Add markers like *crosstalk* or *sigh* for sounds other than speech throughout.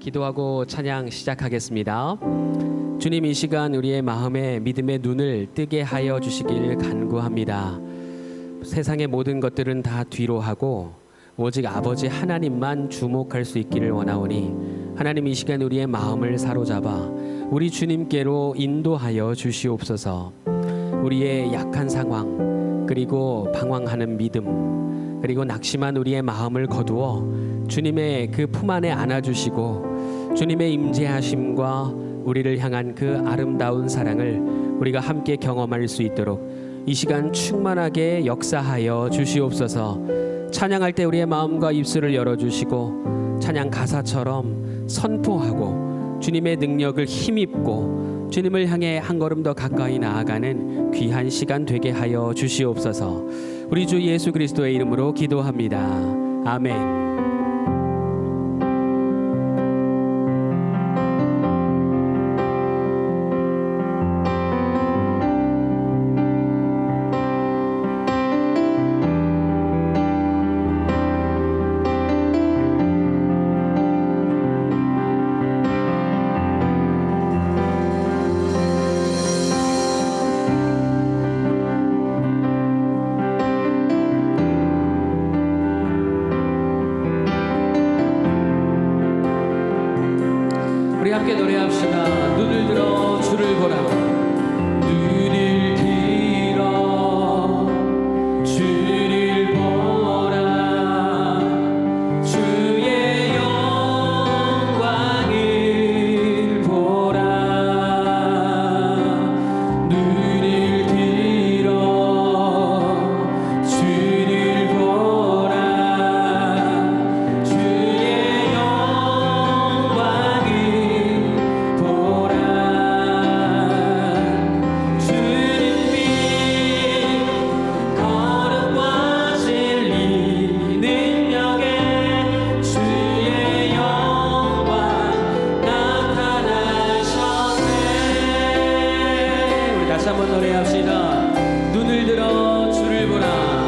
기도하고 찬양 시작하겠습니다. 주님 이 시간 우리의 마음에 믿음의 눈을 뜨게 하여 주시길 간구합니다. 세상의 모든 것들은 다 뒤로 하고 오직 아버지 하나님만 주목할 수 있기를 원하오니 하나님 이 시간 우리의 마음을 사로잡아 우리 주님께로 인도하여 주시옵소서. 우리의 약한 상황 그리고 방황하는 믿음 그리고 낙심한 우리의 마음을 거두어 주님의 그 품 안에 안아주시고 주님의 임재하심과 우리를 향한 그 아름다운 사랑을 우리가 함께 경험할 수 있도록 이 시간 충만하게 역사하여 주시옵소서. 찬양할 때 우리의 마음과 입술을 열어 주시고 찬양 가사처럼 선포하고 주님의 능력을 힘입고 주님을 향해 한 걸음 더 가까이 나아가는 귀한 시간 되게 하여 주시옵소서. 우리 주 예수 그리스도의 이름으로 기도합니다. 아멘. 노래합시다. 눈을 들어 주를 보라. 한번 노래합시다. 눈을 들어 주를 보라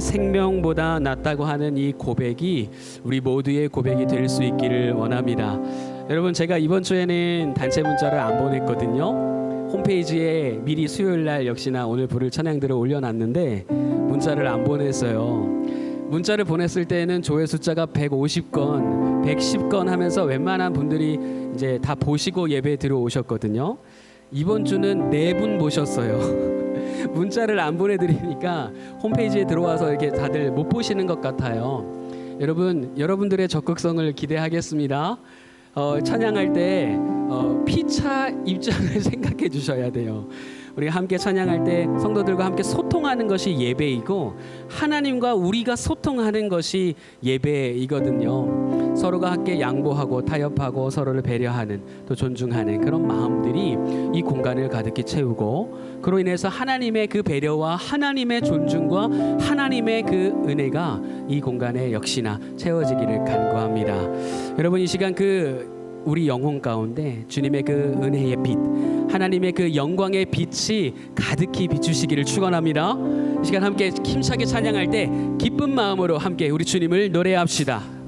생명보다 낫다고 하는 이 고백이 우리 모두의 고백이 될 수 있기를 원합니다. 여러분 제가 이번 주에는 단체 문자를 안 보냈거든요. 홈페이지에 미리 수요일 날 역시나 오늘 부를 찬양들을 올려놨는데 문자를 안 보냈어요. 문자를 보냈을 때는 조회 숫자가 150건, 110건 하면서 웬만한 분들이 이제 다 보시고 예배 들어오셨거든요. 이번 주는 네 분 모셨어요. *laughs* 문자를 안 보내드리니까 홈페이지에 들어와서 이렇게 다들 못 보시는 것 같아요. 여러분, 여러분들의 적극성을 기대하겠습니다. 어, 찬양할 때 어, 피차 입장을 *laughs* 생각해 주셔야 돼요. 우리 함께 찬양할 때 성도들과 함께 소통하는 것이 예배이고 하나님과 우리가 소통하는 것이 예배이거든요. 서로가 함께 양보하고 타협하고 서로를 배려하는 또 존중하는 그런 마음들이 이 공간을 가득히 채우고 그로 인해서 하나님의 그 배려와 하나님의 존중과 하나님의 그 은혜가 이 공간에 역시나 채워지기를 간구합니다. 여러분 이 시간 그 우리 영혼 가운데 주님의 그 은혜의 빛, 하나님의 그 영광의 빛이 가득히 비추시기를 축원합니다. 이 시간 함께 힘차게 찬양할 때 기쁜 마음으로 함께 우리 주님을 노래합시다.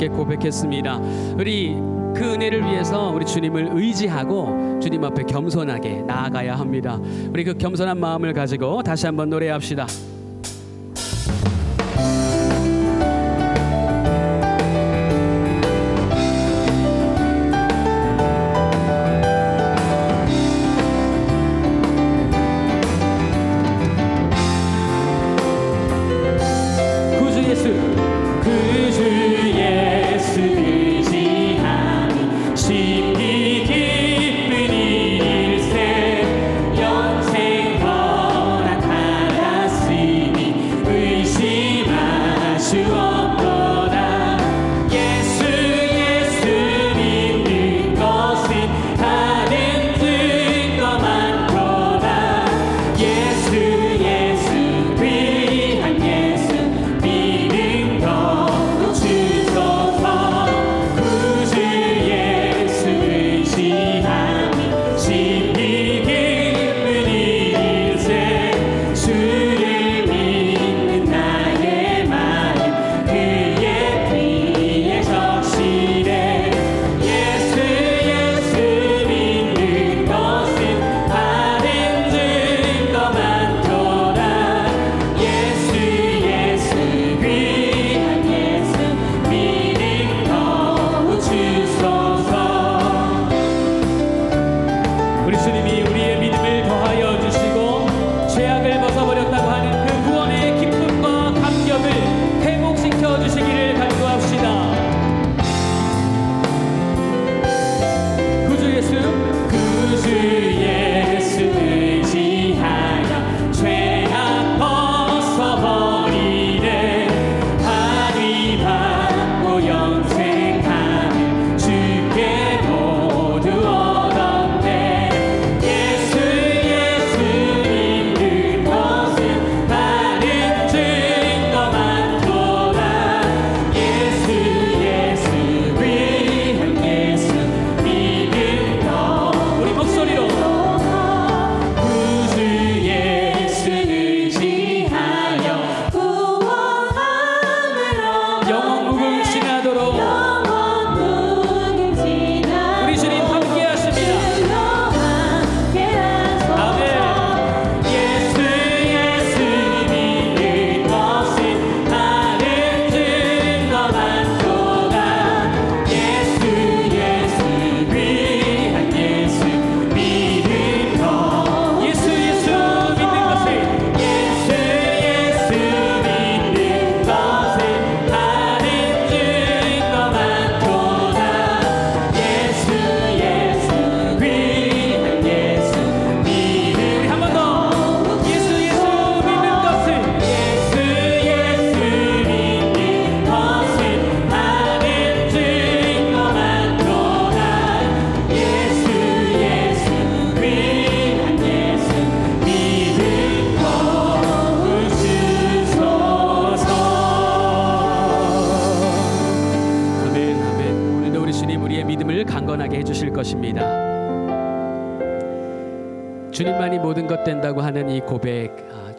이렇게 고백했습니다. 우리 그 은혜를 위해서 우리 주님을 의지하고 주님 앞에 겸손하게 나아가야 합니다. 우리 그 겸손한 마음을 가지고 다시 한번 노래합시다.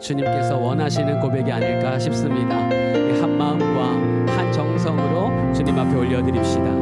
주님께서 원하시는 고백이 아닐까 싶습니다. 한 마음과 한 정성으로 주님 앞에 올려드립시다.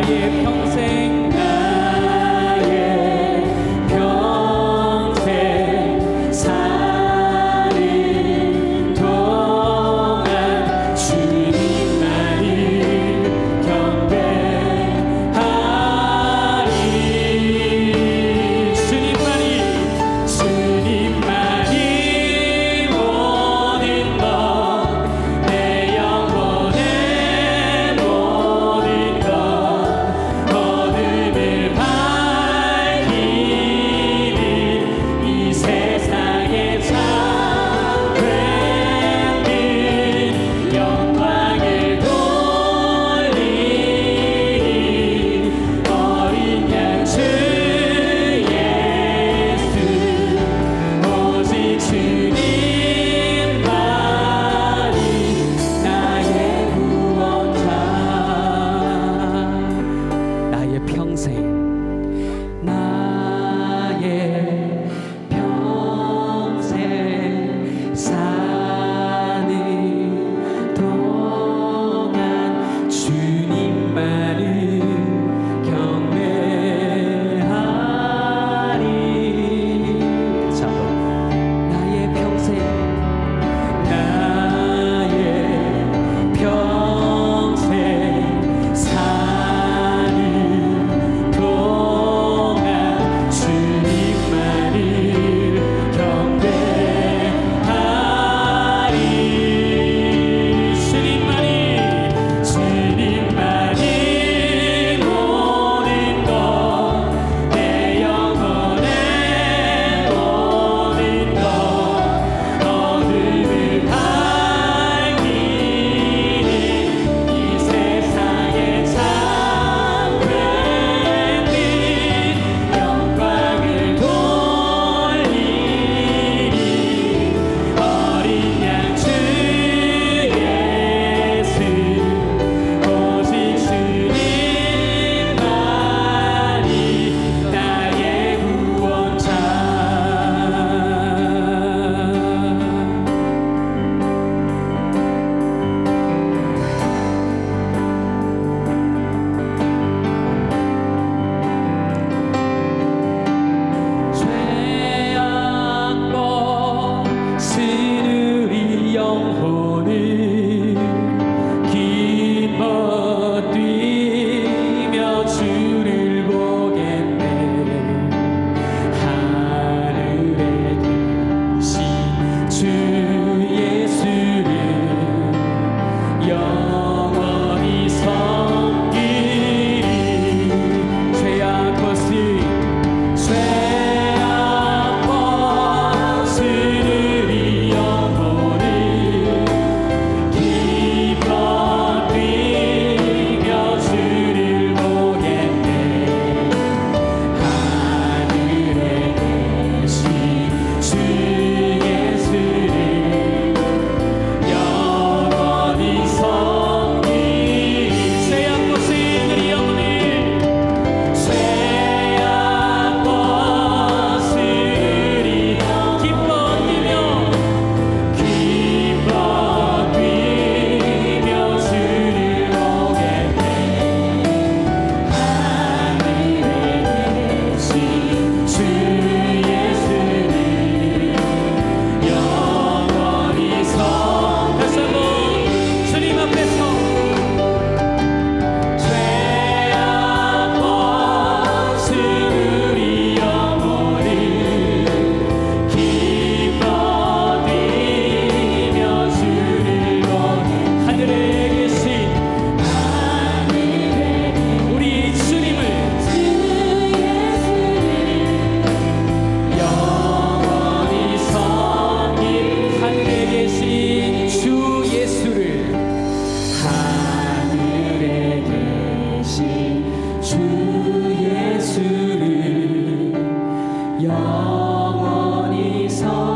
비길 수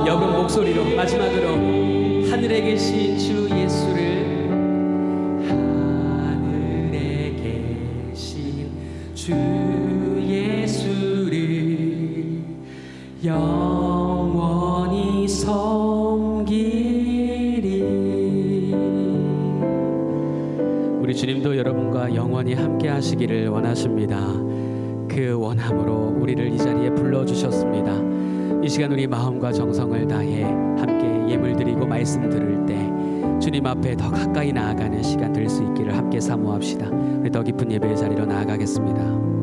여러분 목소리로 마지막으로 하늘에 계신 주 예수를 하늘에 계신 주 예수를 영원히 섬기리 우리 주님도 여러분과 영원히 함께 하시기를 원하십니다. 그 원함으로 우리를 이 자리에 불러 주셨습니다. 이 시간 우리 마음과 정성을 다해 함께 예물 드리고 말씀 들을 때 주님 앞에 더 가까이 나아가는 시간 될 수 있기를 함께 사모합시다. 우리 더 깊은 예배의 자리로 나아가겠습니다.